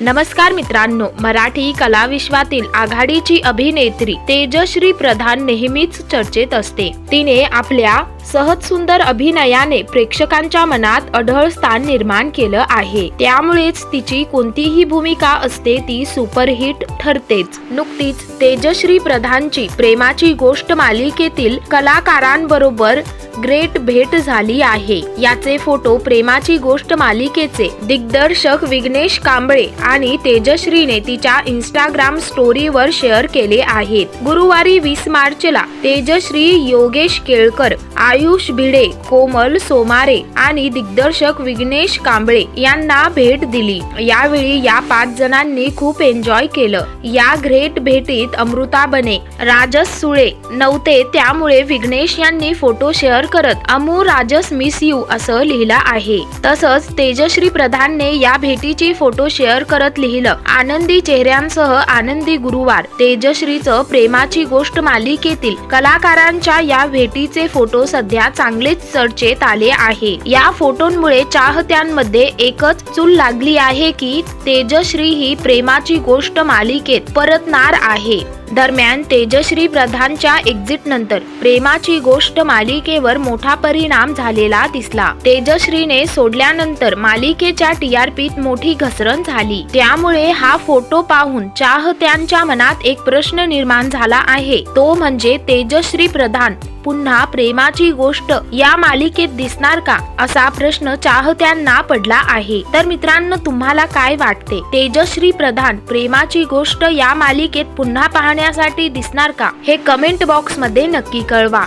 नमस्कार मित्रांनो मराठी कलाविश्वातील आघाडीची अभिनेत्री तेजश्री प्रधान नेहमीच चर्चेत असते. तिने आपल्या सहज सुंदर अभिनयाने प्रेक्षकांच्या मनात अढळ स्थान निर्माण केलं आहे. त्यामुळेच तिची कोणतीही भूमिका असते ती सुपरहिट ठरतेच. नुकतीच तेजश्री प्रधानची प्रेमाची गोष्ट मालिकेतील कलाकारांबरोबर ग्रेट भेट झाली आहे. याचे फोटो प्रेमाची गोष्ट मालिकेचे दिग्दर्शक विघ्नेश कांबळे आणि तेजश्रीने तिच्या इंस्टाग्राम स्टोरीवर शेअर केले आहेत. गुरुवारी वीस मार्चला तेजश्री योगेश केळकर आयुष भिडे कोमल सोमारे आणि दिग्दर्शक विघ्नेश कांबळे यांना भेट दिली. यावेळी या पाच जणांनी खूप एन्जॉय केलं. या ग्रेट भेटीत अमृता बने राजस सुळे नव्हते त्यामुळे विघ्नेश यांनी फोटो शेअर करत अमू राजस मिस यू असं लिहिलं आहे. तसंच तेजश्री प्रधानने या भेटीची फोटो शेअर करत लिहिलं. आनंदी चेहऱ्यांसह आनंदी गुरुवार तेजश्रीचं प्रेमाची गोष्ट मालिकेतील कलाकारांच्या या भेटीचे फोटो सध्या चांगलेच चर्चेत आले आहे. या फोटोंमुळे चाहत्यांमध्ये एकच चूल लागली आहे की तेजश्री ही प्रेमाची गोष्ट मालिकेत परतणार आहे. दरम्यान तेजश्री प्रधानच्या एक्झिट नंतर प्रेमाची गोष्ट मालिकेवर मोठा परिणाम झालेला दिसला. तेजश्रीने सोडल्यानंतर मालिकेच्या टीआरपीत मोठी घसरण झाली. त्यामुळे हा फोटो पाहून चाहत्यांच्या मनात एक प्रश्न निर्माण झाला आहे. तो म्हणजे तेजश्री प्रधान पुन्हा प्रेमाची गोष्ट या मालिकेत दिसणार का? असा प्रश्न चाहत्यांना पडला आहे. तर मित्रांनो तुम्हाला काय वाटते? तेजश्री प्रधान प्रेमाची गोष्ट या मालिकेत पुन्हा पाहण्यासाठी दिसणार का? हे कमेंट बॉक्समध्ये नक्की कळवा.